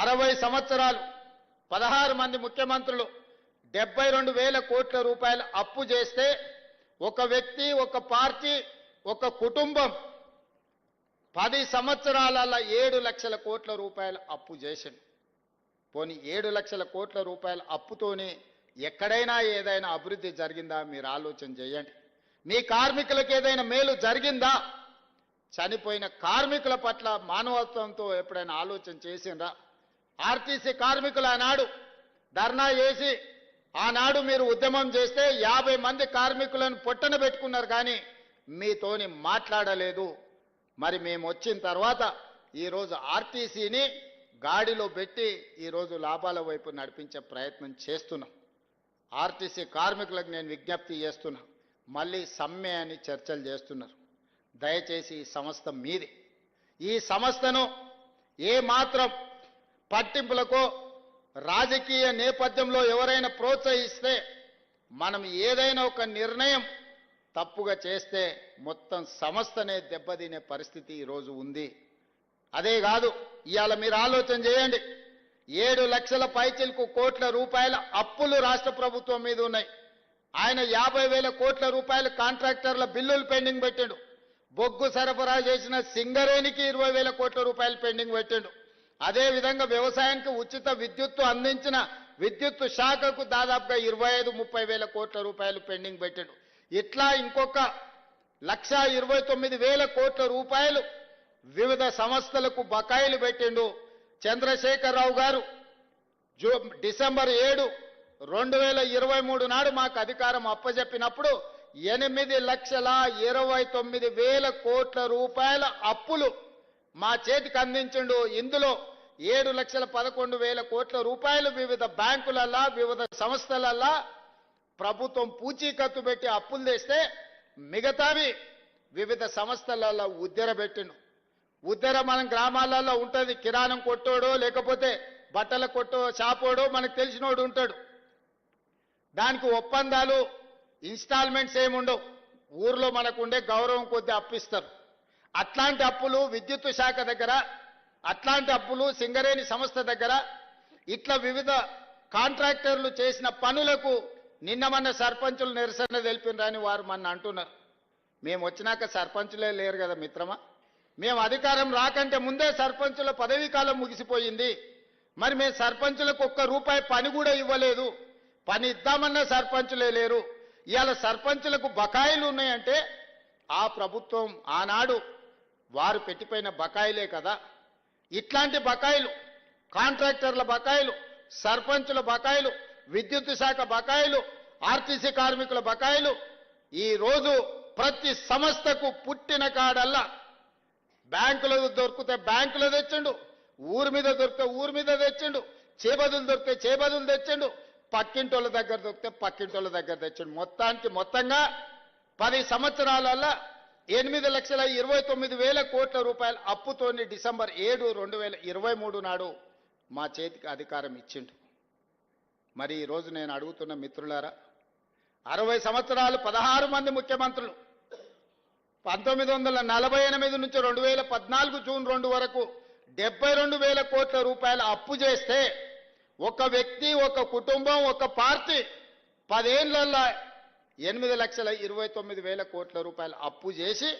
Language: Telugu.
అరవై సంవత్సరాలు పదహారు మంది ముఖ్యమంత్రులు డెబ్బై రెండు వేల కోట్ల రూపాయలు అప్పు చేస్తే ఒక వ్యక్తి ఒక పార్టీ ఒక కుటుంబం పది సంవత్సరాల ఏడు లక్షల కోట్ల రూపాయలు అప్పు చేసింది పోనీ ఏడు లక్షల కోట్ల రూపాయల అప్పుతోనే ఎక్కడైనా ఏదైనా అభివృద్ధి జరిగిందా? మీరు ఆలోచన చేయండి. మీ కార్మికులకు ఏదైనా మేలు జరిగిందా? చనిపోయిన కార్మికుల పట్ల మానవత్వంతో ఎప్పుడైనా ఆలోచన చేసిండ్రా? ఆర్టీసీ కార్మికులు ఆనాడు ధర్నా చేసి ఆనాడు మీరు ఉద్యమం చేస్తే యాభై మంది కార్మికులను పొట్టన పెట్టుకున్నారు కానీ మీతోని మాట్లాడలేదు. మరి మేము వచ్చిన తర్వాత ఈరోజు ఆర్టీసీని గాడిలో పెట్టి ఈరోజు లాభాల వైపు నడిపించే ప్రయత్నం చేస్తున్నాం. ఆర్టీసీ కార్మికులకు నేను విజ్ఞప్తి చేస్తున్నా మళ్ళీ సమ్మె అని చర్చలు చేస్తున్నారు. దయచేసి ఈ సంస్థ మీది. ఈ సంస్థను ఏ మాత్రం పట్టింపులకు రాజకీయ నేపథ్యంలో ఎవరైనా ప్రోత్సహిస్తే మనం ఏదైనా ఒక నిర్ణయం తప్పుగా చేస్తే మొత్తం సంస్థనే దెబ్బతినే పరిస్థితి ఈరోజు ఉంది. అదే కాదు ఇవాళ మీరు ఆలోచన చేయండి. ఏడు లక్షల పైచిలకు కోట్ల రూపాయల అప్పులు రాష్ట్ర ప్రభుత్వం మీద ఉన్నాయి. ఆయన యాభై వేల కోట్ల రూపాయల కాంట్రాక్టర్ల బిల్లులు పెండింగ్ పెట్టాడు. బొగ్గు సరఫరా చేసిన సింగరేణికి ఇరవై వేల కోట్ల రూపాయలు పెండింగ్ పెట్టాడు. అదేవిధంగా వ్యవసాయానికి ఉచిత విద్యుత్తు అందించిన విద్యుత్తు శాఖకు దాదాపుగా ఇరవై ఐదు ముప్పై వేల కోట్ల రూపాయలు పెండింగ్ పెట్టాడు. ఇట్లా ఇంకొక లక్ష ఇరవై తొమ్మిది వేల కోట్ల రూపాయలు వివిధ సంస్థలకు బకాయిలు పెట్టిండు చంద్రశేఖరరావు గారు. జూ డిసెంబర్ ఏడు రెండు వేల ఇరవై మూడు నాడు మాకు అధికారం అప్పజెప్పినప్పుడు ఎనిమిది లక్షల ఇరవై తొమ్మిది వేల కోట్ల రూపాయల అప్పులు మా చేతికి అందించిండు. ఇందులో ఏడు లక్షల పదకొండు వేల కోట్ల రూపాయలు వివిధ బ్యాంకులల్లా వివిధ సంస్థలల్లా ప్రభుత్వం పూచీకత్తు పెట్టి అప్పులు తెస్తే మిగతావి వివిధ సంస్థలలో ఉద్దర పెట్టిండు. ఉద్దెర మనం గ్రామాలలో ఉంటుంది. కిరాణం కొట్టోడో లేకపోతే బట్టల కొట్టో షాపోడో మనకు తెలిసినోడు ఉంటాడు. దానికి ఒప్పందాలు ఇన్స్టాల్మెంట్స్ ఏముండవు. ఊర్లో మనకు ఉండే గౌరవం కొద్ది అప్పిస్తారు. అట్లాంటి అప్పులు విద్యుత్ శాఖ దగ్గర అట్లాంటి అప్పులు సింగరేణి సంస్థ దగ్గర ఇట్లా వివిధ కాంట్రాక్టర్లు చేసిన పనులకు నిన్న మన సర్పంచులు నిరసన తెలిపినరని వారు మన అంటున్నారు. మేము వచ్చినాక సర్పంచులే లేరు కదా మిత్రమా? మేము అధికారం రాకంటే ముందే సర్పంచుల పదవీ కాలం ముగిసిపోయింది. మరి మేము సర్పంచులకు ఒక్క రూపాయి పని కూడా ఇవ్వలేదు. పని ఇద్దామన్న సర్పంచులే లేరు. ఇవాళ సర్పంచులకు బకాయిలు ఉన్నాయంటే ఆ ప్రభుత్వం ఆనాడు వారు పెట్టిపోయిన బకాయిలే కదా. ఇట్లాంటి బకాయిలు కాంట్రాక్టర్ల బకాయిలు సర్పంచుల బకాయిలు విద్యుత్ శాఖ బకాయిలు ఆర్టీసీ కార్మికుల బకాయిలు ఈరోజు ప్రతి సంస్థకు పుట్టిన కాడల్లా బ్యాంకులో దొరికితే బ్యాంకులో తెచ్చిండు ఊరి మీద దొరికితే ఊరి మీద తెచ్చిండు చేబదులు దొరికితే చేబదులు తెచ్చిండు పక్కింటోళ్ళ దగ్గర దొరికితే పక్కింటోళ్ళ దగ్గర తెచ్చిండు. మొత్తానికి మొత్తంగా పది సంవత్సరాలల్లా ఎనిమిది లక్షల ఇరవై తొమ్మిది వేల కోట్ల రూపాయల అప్పుతోని డిసెంబర్ ఏడు రెండు వేల ఇరవై మూడు నాడు మా చేతికి అధికారం ఇచ్చిండు. మరి ఈరోజు నేను అడుగుతున్న మిత్రులారా అరవై సంవత్సరాలు పదహారు మంది ముఖ్యమంత్రులు పంతొమ్మిది వందల నలభై ఎనిమిది నుంచి రెండు వేల పద్నాలుగు జూన్ రెండు వరకు డెబ్బై రెండు వేల కోట్ల రూపాయల అప్పు చేస్తే ఒక వ్యక్తి ఒక కుటుంబం ఒక పార్టీ పదేళ్ళలో ఎనిమిది లక్షల ఇరవై తొమ్మిది వేల కోట్ల రూపాయల అప్పు చేసి